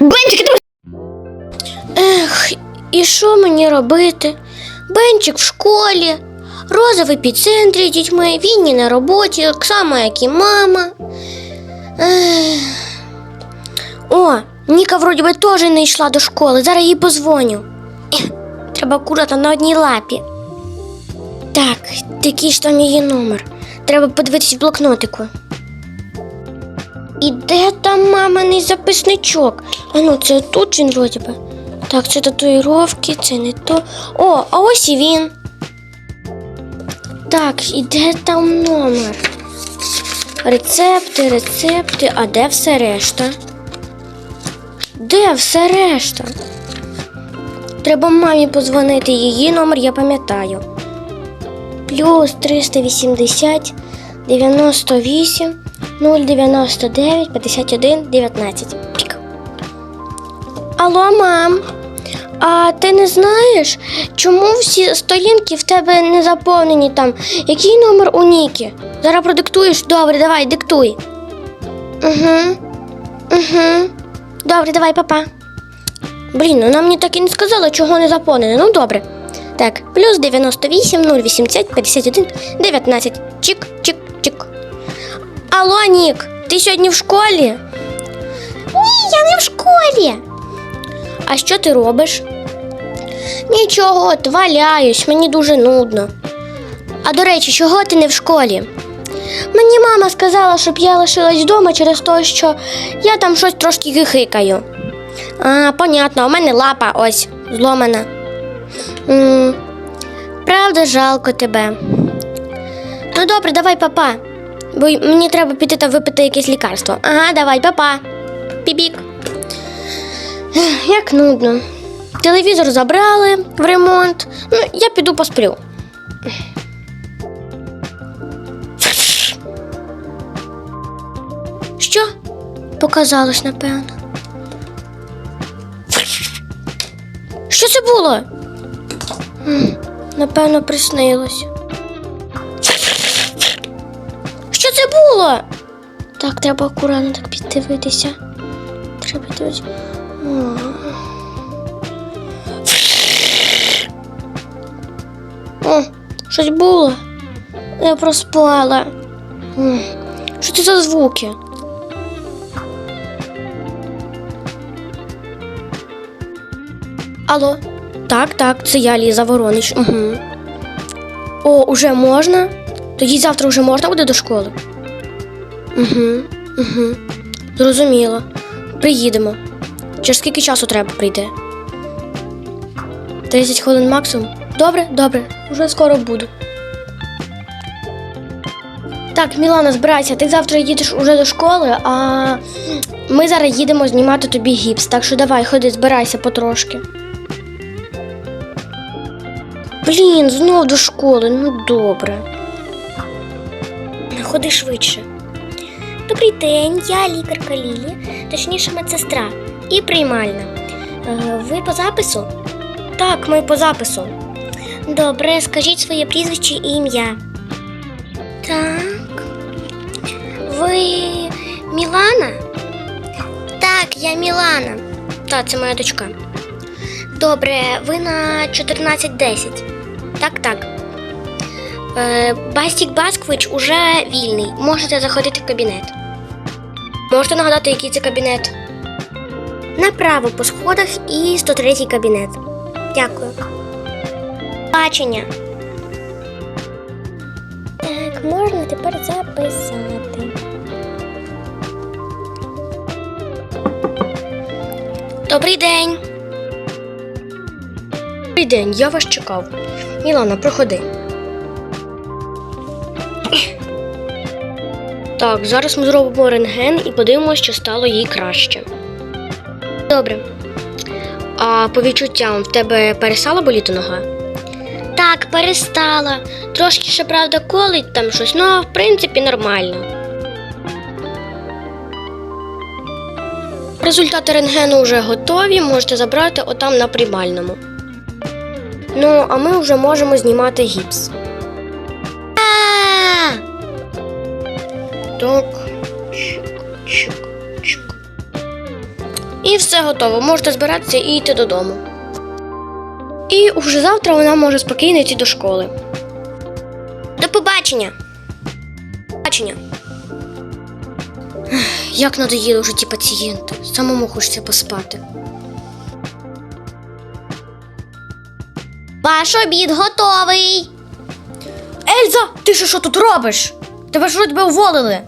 Бенчик, ти... Эх, і що мені робити? Бенчик в школі, Роза в епіцентрі з дітьми, Вінні на роботі, так само, як і мама. Ех. О, Ніка вроді би теж не йшла до школи. Зараз їй позвоню. Ех, треба курата на одній лапі. Так, який ж там її номер? Треба подивитись блокнотику. І де там маминий записничок? А ну, це тут він вроді би. Так, це татуїровки, це не то. О, а ось і він. Так, і де там номер? Рецепти, рецепти, а де все решта? Де все решта? Треба мамі позвонити. Її номер я пам'ятаю. Плюс 380 98 099 51 19. Пік. Алло, мам. А ти не знаєш, чому всі сторінки в тебе не заповнені там? Який номер у Ніки? Зараз продиктуєш? Добре, давай, диктуй. Угу. Угу. Добре, давай, папа. Блін, ну нам мені так і не сказали, чого не заповнено. Ну добре. Так, плюс 98, 080, 51, 19. Чик, чик, чик. Алло, Нік, ти сьогодні в школі? Ні, я не в школі. А що ти робиш? Нічого, от валяюсь, мені дуже нудно. А до речі, чого ти не в школі? Мені мама сказала, щоб я лишилась вдома через те, що я там щось трошки гихикаю. А, понятно, у мене лапа ось зломана. М правда, жалко тебе. Ну добре, давай, папа. Бо мені треба піти та випити якесь лікарство. Ага, давай, папа. Пібік. Як нудно. Телевізор забрали в ремонт. Ну, я піду посплю. Що? Показалось, напевно. Що це було? Напевно, приснилось. Що це було? Так, треба акуратно так піддивитися. Треба дивитися. О, щось було. Я проспала. Що це за звуки? Алло? Так, так, це я Ліза Воронич. Угу. О, уже можна? Тоді завтра вже можна буде до школи? Угу, угу. Зрозуміло. Приїдемо. Через скільки часу треба прийти? 30 хвилин максимум. Добре, добре, уже скоро буду. Так, Мілана, збирайся, ти завтра їдеш уже до школи, а ми зараз їдемо знімати тобі гіпс. Так що давай, ходи, збирайся потрошки. Блін, знов до школи, ну добре. Ходи швидше. Добрий день, я лікарка Лілі, точніше медсестра і приймальна. Е, Ви по запису? Так, ми по запису. Добре, скажіть своє прізвище і ім'я. Так. Ви Мілана? Так, я Мілана. Так, це моя дочка. Добре, ви на 14.10. Так, так. Е, Бастік Басквич уже вільний. Можете заходити в кабінет. Можете нагадати, який це кабінет? Направо по сходах і 103 кабінет. Дякую. Бачення. Так, можна тепер записати. Добрий день. Добрий день, я вас чекав. Мілана, проходи. Так, зараз ми зробимо рентген і подивимося, що стало їй краще. Добре. А по відчуттям в тебе перестала боліти нога? Так, перестала. Трошки ще, правда, колить там щось, ну, в принципі, нормально. Результати рентгену вже готові, можете забрати отам на приймальному. Ну, а ми вже можемо знімати гіпс. Так. І все готово. Можете збиратися і йти додому. І вже завтра вона може спокійно йти до школи. До побачення. Побачення. Як надоїли вже ті пацієнти. Самому хочеться поспати. Ваш обід готовий. Ельза, ти що, тут робиш? Тебе ж вроді уволили.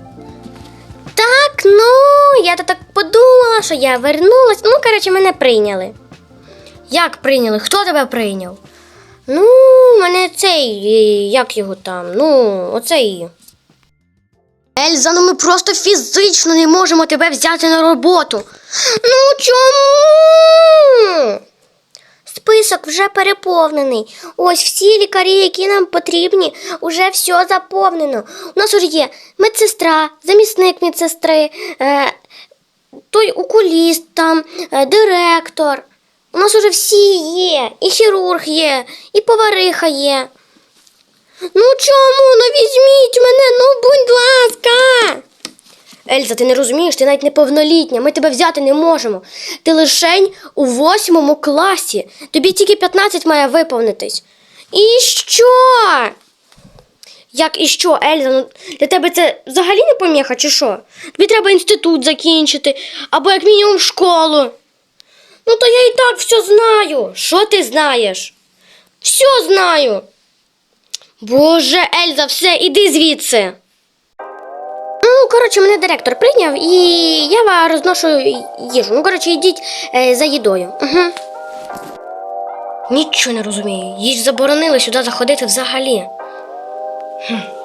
Так, ну, я то так подумала, що я вернулась. Ну, коротше, мене прийняли. Як прийняли? Хто тебе прийняв? Ну, мене цей, е, як його там, ну, оцей. Ельза, ну ми просто фізично не можемо тебе взяти на роботу. Ну чому? Список вже переповнений. Ось всі лікарі, які нам потрібні, уже все заповнено. У нас уже є медсестра, замісник медсестри, е, той окуліст там, е, директор. У нас уже всі є, і хірург є, і повариха є. Ну чому? Ну візьміть мене, ну будь ласка. Ельза, ти не розумієш, ти навіть неповнолітня, ми тебе взяти не можемо. Ти лишень у восьмому класі. Тобі тільки 15 має виповнитись. І що? Як і що, Ельза? Ну, для тебе це взагалі не поміха, чи що? Тобі треба інститут закінчити, або як мінімум школу. Ну, то я і так все знаю. Що ти знаєш? Все знаю. Боже, Ельза, все, іди звідси. Ну, коротше, мене директор прийняв і я розношу їжу. Ну, коротше, йдіть е, за їдою. Угу. Нічого не розумію. Їй заборонили сюди заходити взагалі. Хм.